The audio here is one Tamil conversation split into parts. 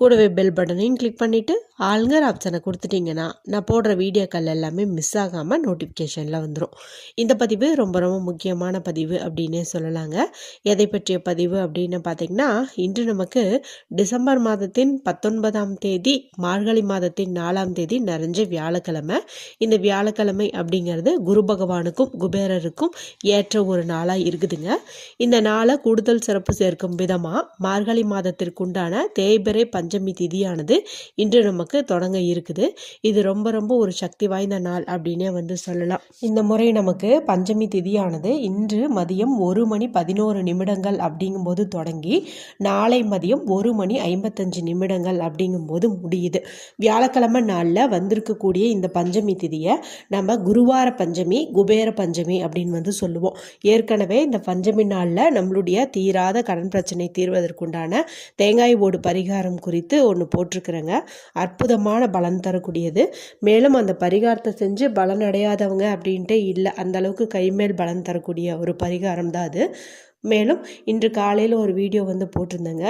கூடவே பெல் பட்டனையும் கிளிக் பண்ணிவிட்டு ஆளுங்கர் ஆப்ஷனை கொடுத்துட்டிங்கன்னா நான் போடுற வீடியோக்கள் எல்லாமே மிஸ் ஆகாமல் நோட்டிஃபிகேஷனில் வந்துடும் இந்த பதிவு ரொம்ப ரொம்ப முக்கியமான பதிவு அப்படின்னே சொல்லலாங்க. எதை பற்றிய பதிவு அப்படின்னு பார்த்திங்கன்னா இன்று நமக்கு டிசம்பர் மாதத்தின் பத்தொன்பதாம் தேதி மார்கழி மாதத்தின் நாலாம் தேதி நிறைஞ்ச வியாழக்கிழமை. இந்த வியாழக்கிழமை அப்படிங்கிறது குரு பகவானுக்கும் குபேரருக்கும் ஏற்ற ஒரு நாளாக இருக்குதுங்க. இந்த நாளை கூடுதல் சிறப்பு சேர்க்கும் விதமாக மார்கழி மாதத்திற்குண்டான தேய்பிறை பஞ்சமி திதியானது இன்று நமக்கு தொடங்க இருக்குது. இது ரொம்ப ரொம்ப ஒரு சக்தி வாய்ந்த நாள் அப்படின்னே வந்து சொல்லலாம். இந்த முறை நமக்கு பஞ்சமி திதியானது இன்று மதியம் ஒரு மணி பதினோரு நிமிடங்கள் அப்படிங்கும்போது தொடங்கி நாளை மதியம் ஒரு மணி ஐம்பத்தஞ்சு நிமிடங்கள் அப்படிங்கும்போது முடியுது. வியாழக்கிழமை நாளில் வந்திருக்கக்கூடிய இந்த பஞ்சமி திதியை நம்ம குருவார பஞ்சமி குபேர பஞ்சமி அப்படின்னு வந்து சொல்லுவோம். ஏற்கனவே இந்த பஞ்சமி நாளில் நம்மளுடைய தீராத கடன் பிரச்சனை தீர்வதற்குண்டான தேங்காய் ஓடு பரிகாரம் குறித்து ஒன்று போட்டிருக்கிறேங்க. அற்புதமான பலன் தரக்கூடியது. மேலும் அந்த பரிகாரத்தை செஞ்சு பலன் அடையாதவங்க அப்படின்ட்டு இல்லை. அந்த அளவுக்கு கைமேல் பலன் தரக்கூடிய ஒரு பரிகாரம் தான் அது. மேலும் இன்று காலையில் ஒரு வீடியோ வந்து போட்டிருந்தேங்க.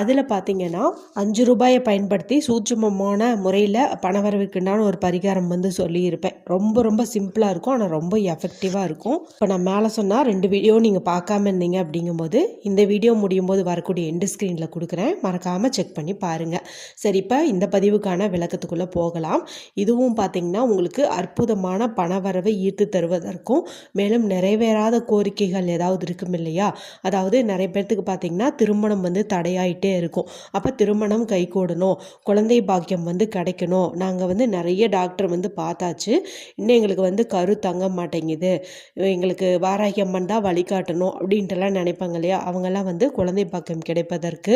அதில் பார்த்தீங்கன்னா அஞ்சு ரூபாயை பயன்படுத்தி சூட்சமமான முறையில் பணவரவுக்குண்டான ஒரு பரிகாரம் வந்து சொல்லியிருப்பேன். ரொம்ப ரொம்ப சிம்பிளாக இருக்கும். ஆனால் ரொம்ப எஃபெக்டிவாக இருக்கும். இப்போ நான் மேலே சொன்னால் ரெண்டு வீடியோ நீங்கள் பார்க்காம இருந்தீங்க அப்படிங்கும்போது இந்த வீடியோ முடியும் போது வரக்கூடிய எண்டு ஸ்க்ரீனில் கொடுக்குறேன். மறக்காமல் செக் பண்ணி பாருங்கள் சரி இப்போ இந்த பதிவுக்கான விளக்கத்துக்குள்ளே போகலாம். இதுவும் பார்த்தீங்கன்னா உங்களுக்கு அற்புதமான பணவரவை ஈர்த்து தருவதற்கும் மேலும் நிறைவேறாத கோரிக்கைகள் ஏதாவது இருக்கும் இல்லையா? அதாவது நிறைய பேர்த்துக்கு பார்த்திங்கன்னா திருமணம் வந்து தடையாயிட்டே இருக்கும். அப்போ திருமணம் கைகூடணும் குழந்தை பாக்கியம் வந்து கிடைக்கணும். நாங்கள் வந்து நிறைய டாக்டர் வந்து பார்த்தாச்சு. இன்னும் எங்களுக்கு வந்து கரு தங்க மாட்டேங்குது. எங்களுக்கு வாராகியம்மன் தான் வழிகாட்டணும் அப்படின்ட்டுலாம் நினைப்பாங்க இல்லையா? அவங்கெல்லாம் வந்து குழந்தை பாக்கியம் கிடைப்பதற்கு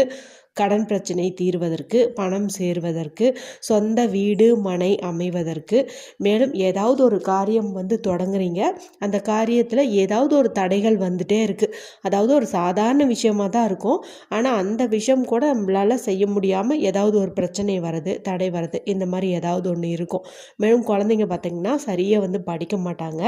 கடன் பிரச்சனை தீர்வதற்கு பணம் சேர்வதற்கு சொந்த வீடு மனை அமைவதற்கு. மேலும் ஏதாவது ஒரு காரியம் வந்து தொடங்குறீங்க. அந்த காரியத்தில் ஏதாவது ஒரு தடைகள் வந்துட்டே இருக்குது அதாவது ஒரு சாதாரண விஷயமாக தான் இருக்கும். ஆனால் அந்த விஷயம் கூட நம்மளால் செய்ய முடியாமல் ஏதாவது ஒரு பிரச்சனை வருது தடை வருது. இந்த மாதிரி ஏதாவது ஒன்று இருக்கும். மேலும் குழந்தைங்க பார்த்திங்கன்னா சரியாக வந்து படிக்க மாட்டாங்க.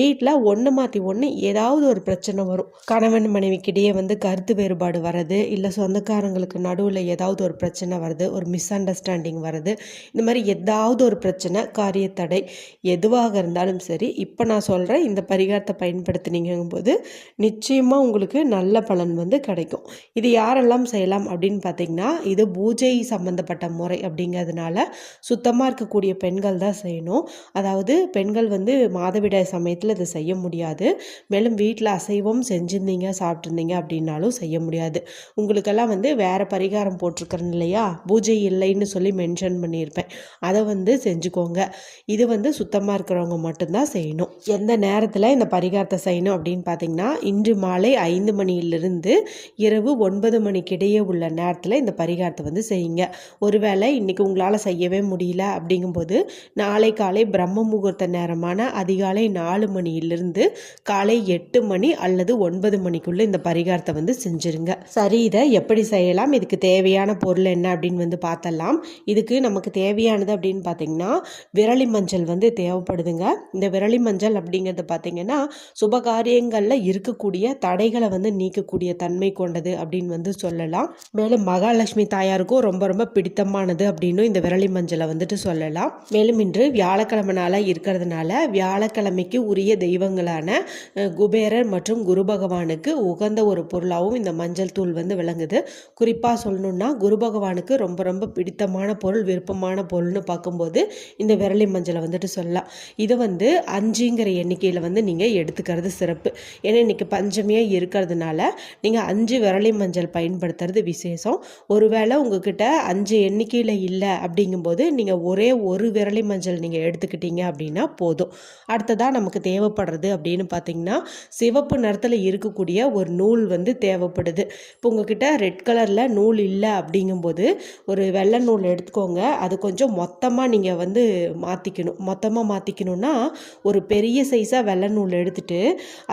வீட்டில் ஒன்று மாற்றி ஒன்று ஏதாவது ஒரு பிரச்சனை வரும். கணவன் மனைவிக்கிட்டேயே வந்து கருத்து வேறுபாடு வர்றது இல்லை சொந்தக்காரங்களுக்கு நடுவில் ஏதாவது ஒரு பிரச்சனை வருது ஒரு மிஸ் அண்டர்ஸ்டாண்டிங் வருது இந்த மாதிரி ஏதாவது ஒரு பிரச்சனை காரியத்தடை எதுவாக இருந்தாலும் சரி இப்போ நான் சொல்கிறேன் இந்த பரிகாரத்தை பயன்படுத்தினீங்கும் போது நிச்சயமாக உங்களுக்கு நல்ல பலன் வந்து கிடைக்கும். இது யாரெல்லாம் செய்யலாம் அப்படின்னு பார்த்தீங்கன்னா இது பூஜை சம்மந்தப்பட்ட முறை அப்படிங்கிறதுனால சுத்தமாக இருக்கக்கூடிய பெண்கள் தான் செய்யணும். அதாவது பெண்கள் வந்து மாதவிடாய் சமயத்தில் இதை செய்ய முடியாது. மேலும் வீட்டில் அசைவம் செஞ்சுருந்தீங்க சாப்பிட்ருந்தீங்க அப்படின்னாலும் செய்ய முடியாது. உங்களுக்கெல்லாம் வந்து வேறு பரிகாரம் போட்டிருக்கிறேன் இல்லையா? பூஜை இல்லைன்னு சொல்லி மென்ஷன் பண்ணியிருப்பேன். அதை வந்து செஞ்சுக்கோங்க. இது வந்து சுத்தமாக இருக்கிறவங்க மட்டும்தான் செய்யணும். எந்த நேரத்தில் இந்த பரிகாரத்தை செய்யணும் அப்படின்னு பார்த்தீங்கன்னா இன்று மாலை ஐந்து மணியிலிருந்து இரவு ஒன்பது மணிக்கிடையே உள்ள நேரத்தில் இந்த பரிகாரத்தை வந்து செய்யுங்க. ஒருவேளை இன்றைக்கி உங்களால் செய்யவே முடியல அப்படிங்கும்போது நாளை காலை பிரம்ம முகூர்த்த நேரமான அதிகாலை நாலு மணியிலிருந்து காலை எட்டு மணி அல்லது ஒன்பது மணிக்குள்ளே இந்த பரிகாரத்தை வந்து செஞ்சுருங்க. சரி இதை எப்படி செய்யலாம்? இது இதுக்கு தேவையான பொருள் என்ன அப்படின்னு வந்து பார்த்தலாம். இதுக்கு நமக்கு தேவையானது அப்படின்னு பார்த்தீங்கன்னா விரலி மஞ்சள் வந்து தேவைப்படுதுங்க. இந்த விரலி மஞ்சள் அப்படிங்கிறது பார்த்தீங்கன்னா சுபகாரியங்களில் இருக்கக்கூடிய தடைகளை வந்து நீக்கக்கூடிய தன்மை கொண்டது அப்படின்னு வந்து சொல்லலாம். மேலும் மகாலட்சுமி தாயாருக்கும் ரொம்ப ரொம்ப பிடித்தமானது அப்படின்னு இந்த விரலி மஞ்சளை வந்துட்டு சொல்லலாம். மேலும் இன்று வியாழக்கிழமை நாளாக இருக்கிறதுனால வியாழக்கிழமைக்கு உரிய தெய்வங்களான குபேரர் மற்றும் குரு பகவானுக்கு உகந்த ஒரு பொருளாகவும் இந்த மஞ்சள் தூள் வந்து விளங்குது. குறிப்பாக சொல்லணும்னா குரு பகவானுக்கு ரொம்ப ரொம்ப பிடித்தமான பொருள் விருப்பமான பொருள்னு பார்க்கும்போது இந்த விரலி மஞ்சளை வந்துட்டு சொல்லலாம். இதை வந்து அஞ்சுங்கிற எண்ணிக்கையில் வந்து நீங்கள் எடுத்துக்கிறது சிறப்பு. ஏன்னா இன்றைக்கி பஞ்சமியாக இருக்கிறதுனால நீங்கள் அஞ்சு விரலி மஞ்சள் பயன்படுத்துறது விசேஷம். ஒருவேளை உங்ககிட்ட அஞ்சு எண்ணிக்கையில் இல்லை அப்படிங்கும்போது நீங்கள் ஒரே ஒரு விரலி மஞ்சள் நீங்கள் எடுத்துக்கிட்டீங்க அப்படின்னா போதும். அடுத்ததாக நமக்கு தேவைப்படுறது அப்படின்னு பார்த்தீங்கன்னா சிவப்பு நிறத்தில் இருக்கக்கூடிய ஒரு நூல் வந்து தேவைப்படுது. இப்போ உங்ககிட்ட ரெட் கலரில் நூல் இல்லை அப்படிங்கும்போது ஒரு வெள்ளை நூல் எடுத்துக்கோங்க. அது கொஞ்சம் மொத்தமாக நீங்கள் வந்து மாற்றிக்கணும் மொத்தமாக மாற்றிக்கணுன்னா ஒரு பெரிய சைஸாக வெள்ளை நூல் எடுத்துட்டு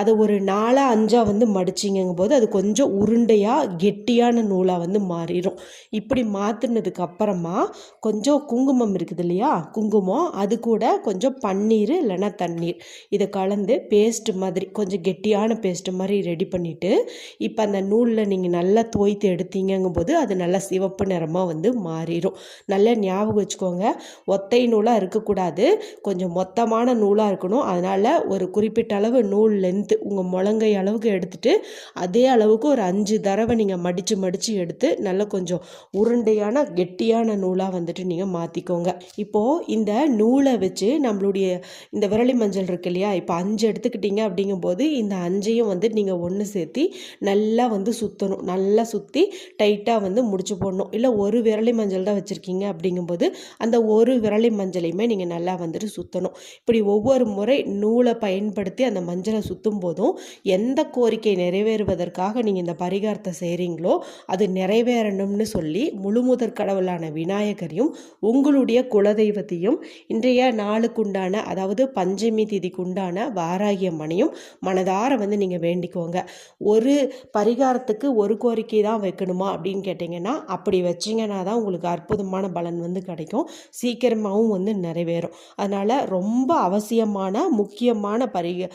அதை ஒரு நாலாக அஞ்சாக வந்து மடிச்சிங்கும் போது அது கொஞ்சம் உருண்டையாக கெட்டியான நூலாக வந்து மாறிடும் இப்படி மாற்றினதுக்கு அப்புறமா கொஞ்சம் குங்குமம் இருக்குது இல்லையா? குங்குமம் அது கூட கொஞ்சம் பன்னீர் இல்லைன்னா தண்ணீர். இதை கலந்து பேஸ்ட் மாதிரி கொஞ்சம் கெட்டியான பேஸ்ட் மாதிரி ரெடி பண்ணிவிட்டு இப்போ அந்த நூலில் நீங்கள் நல்லா தோய்த்து எடுத்தீங்க போது அது நல்லா சிவப்பு நிறமாக வந்து மாறிடும். நல்லா ஞாபகம் வச்சுக்கோங்க. ஒத்தை நூலாக இருக்கக்கூடாது. கொஞ்சம் மொத்தமான நூலாக இருக்கணும். அதனால் ஒரு குறிப்பிட்ட அளவு நூல் லென்த்து உங்கள் முழங்கை அளவுக்கு எடுத்துகிட்டு அதே அளவுக்கு ஒரு அஞ்சு தடவை நீங்கள் மடித்து மடித்து எடுத்து நல்லா கொஞ்சம் உருண்டையான கெட்டியான நூலாக வந்துட்டு நீங்கள் மாற்றிக்கோங்க இப்போது இந்த நூலை வச்சு நம்மளுடைய இந்த விரலி மஞ்சள் இருக்கு இல்லையா? இப்போ அஞ்சு எடுத்துக்கிட்டீங்க அப்படிங்கும்போது இந்த அஞ்சையும் வந்து நீங்கள் ஒன்று சேர்த்தி நல்லா வந்து சுற்றணும் நல்லா சுற்றி டைட் லைட்டாக வந்து முடிச்சு போடணும். இல்லை ஒரு விரலி மஞ்சள் தான் வச்சுருக்கீங்க அப்படிங்கும்போது அந்த ஒரு விரலி மஞ்சளையுமே நீங்கள் நல்லா வந்துட்டு சுற்றணும் இப்படி ஒவ்வொரு முறை நூலை பயன்படுத்தி அந்த மஞ்சளை சுற்றும் போதும் எந்த கோரிக்கை நிறைவேறுவதற்காக நீங்கள் இந்த பரிகாரத்தை செய்கிறீங்களோ அது நிறைவேறணும்னு சொல்லி முழுமுதற் கடவுளான விநாயகரையும் உங்களுடைய குலதெய்வத்தையும் இன்றைய நாளுக்குண்டான அதாவது பஞ்சமி திதிக்குண்டான வாராகிய மனையும் மனதார வந்து நீங்கள் வேண்டிக்கோங்க. ஒரு பரிகாரத்துக்கு ஒரு கோரிக்கை தான் வைக்கணுமா அப்படின்னு கேட்டிங்கன்னா அப்படி வச்சிங்கன்னா தான் உங்களுக்கு அற்புதமான பலன் வந்து கிடைக்கும். சீக்கிரமாகவும் வந்து நிறைவேறும். அதனால் ரொம்ப அவசியமான முக்கியமான பரிக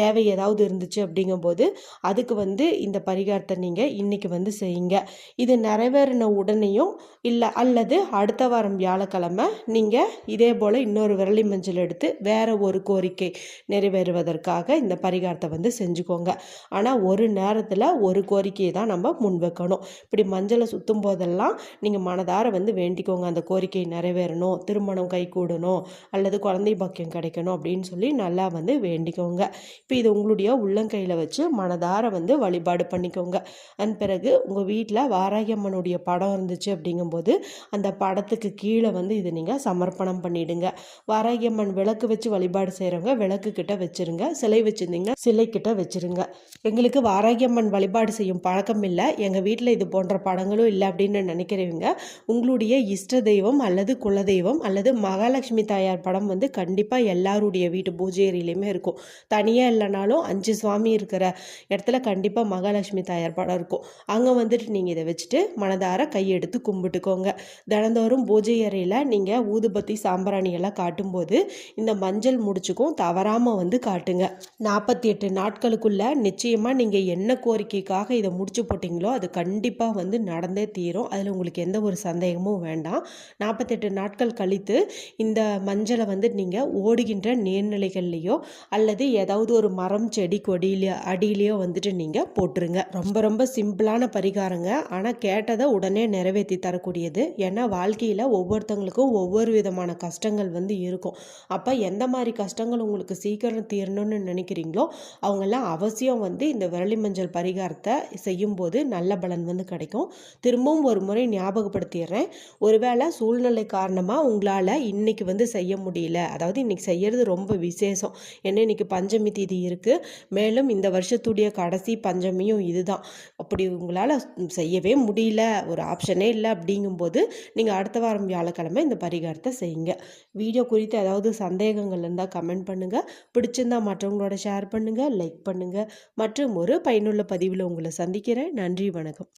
தேவை ஏதாவது இருந்துச்சு அப்படிங்கும்போது அதுக்கு வந்து இந்த பரிகாரத்தை நீங்கள் இன்றைக்கி வந்து செய்யுங்க. இது நிறைவேறின உடனேயும் இல்லை அல்லது அடுத்த வாரம் வியாழக்கிழமை நீங்கள் இதே போல் இன்னொரு விரலி மஞ்சள் எடுத்து வேறு ஒரு கோரிக்கை நிறைவேறுவதற்காக இந்த பரிகாரத்தை வந்து செஞ்சுக்கோங்க. ஆனால் ஒரு நேரத்தில் ஒரு கோரிக்கையை தான் நம்ம முன்வைக்கணும். இப்படி மஞ்சளை சுற்றும் போதெல்லாம் நீங்கள் மனதார வந்து வேண்டிக்கோங்க. அந்த கோரிக்கை நிறைவேறணும் திருமணம் கை கூடணும் அல்லது குழந்தை பாக்கியம் கிடைக்கணும் அப்படின்னு சொல்லி நல்லா வந்து வேண்டிக்கோங்க. இப்போ இது உங்களுடைய உள்ளங்கையில் வச்சு மனதார வந்து வழிபாடு பண்ணிக்கோங்க. அதன் பிறகு உங்கள் வீட்டில் வாராகியம்மனுடைய படம் இருந்துச்சு அப்படிங்கும்போது அந்த படத்துக்கு கீழே வந்து இது நீங்கள் சமர்ப்பணம் பண்ணிடுங்க. வாராகியம்மன் விளக்கு வச்சு வழிபாடு செய்கிறவங்க விளக்கு கிட்ட வச்சுருங்க. சிலை வச்சுருந்தீங்கன்னா சிலை கிட்ட வச்சுருங்க. எங்களுக்கு வாராகியம்மன் வழிபாடு செய்யும் பழக்கம் இல்லை. எங்கள் வீட்டில் இது போன்ற படங்களும் இல்லை அப்படின்னு நினைக்கிறவங்க உங்களுடைய இஷ்ட தெய்வம் அல்லது குலதெய்வம் அல்லது மகாலட்சுமி தாயார் படம் வந்து கண்டிப்பாக எல்லாருடைய வீட்டு பூஜை ஏரியிலையுமே இருக்கும். தனியாக இல்லைனாலும் அஞ்சு சுவாமி இருக்கிற இடத்துல கண்டிப்பாக மகாலட்சுமி தாயார் படம் இருக்கும். அங்கே வந்துட்டு நீங்கள் இதை வச்சுட்டு மனதார கையெடுத்து கும்பிட்டுக்கோங்க. தினந்தோறும் பூஜை அறையில் நீங்கள் ஊதுபத்தி சாம்பிராணி எல்லாம் காட்டும்போது இந்த மஞ்சள் முடிச்சுக்கும் தவறாமல் வந்து காட்டுங்க. நாற்பத்தி எட்டு நாட்களுக்குள்ள நிச்சயமாக நீங்கள் என்ன கோரிக்கைக்காக இதை முடிச்சு போட்டிங்களோ அது கண்டிப்பாக வந்து நடந்தே தீரும். அதில் உங்களுக்கு எந்த ஒரு சந்தேகமும் வேண்டாம். நாற்பத்தெட்டு நாட்கள் கழித்து இந்த மஞ்சளை வந்து நீங்கள் ஓடுகின்ற நீர்நிலைகள்லேயோ அல்லது ஏதாவது ஒரு மரம் செடி கொடியிலையோ அடியிலையோ வந்துட்டு நீங்கள் போட்டுருங்க. ரொம்ப ரொம்ப சிம்பிளான பரிகாரங்க. ஆனால் கேட்டதை உடனே நிறைவேற்றி தரக்கூடியது. ஏன்னா வாழ்க்கையில் ஒவ்வொருத்தவங்களுக்கும் ஒவ்வொரு விதமான கஷ்டங்கள் வந்து இருக்கும். அப்போ எந்த மாதிரி கஷ்டங்கள் உங்களுக்கு சீக்கிரம் தீரணும்னு நினைக்கிறீங்களோ அவங்கெல்லாம் அவசியம் வந்து இந்த விரலி மஞ்சள் பரிகாரத்தை செய்யும்போது நல்ல பலன் வந்து கிடைக்கும். திரும்பவும் ஒரு முறை ஞாபகப்படுத்திடுறேன். ஒருவேளை சூழ்நிலை காரணமாக உங்களால் இன்னைக்கு வந்து செய்ய முடியல. அதாவது இன்னைக்கு செய்யறது ரொம்ப விசேஷம். ஏன்னா இன்னைக்கு பஞ்சமி தேதி இருக்குது மேலும் இந்த வருஷத்துடைய கடைசி பஞ்சமியும் இதுதான். அப்படி உங்களால் செய்யவே முடியல. ஒரு ஆப்ஷனே இல்லை அப்படிங்கும்போது நீங்கள் அடுத்த வாரம் வியாழக்கிழமை இந்த பரிகாரத்தை செய்யுங்க. வீடியோ குறித்து ஏதாவது சந்தேகங்கள் இருந்தால் கமெண்ட் பண்ணுங்கள் பிடிச்சிருந்தால் மற்றவங்களோட ஷேர் பண்ணுங்கள் லைக் பண்ணுங்கள் மற்றும் ஒரு பயனுள்ள பதிவில் உங்களை சந்திக்கிறேன். நன்றி வணக்கம்.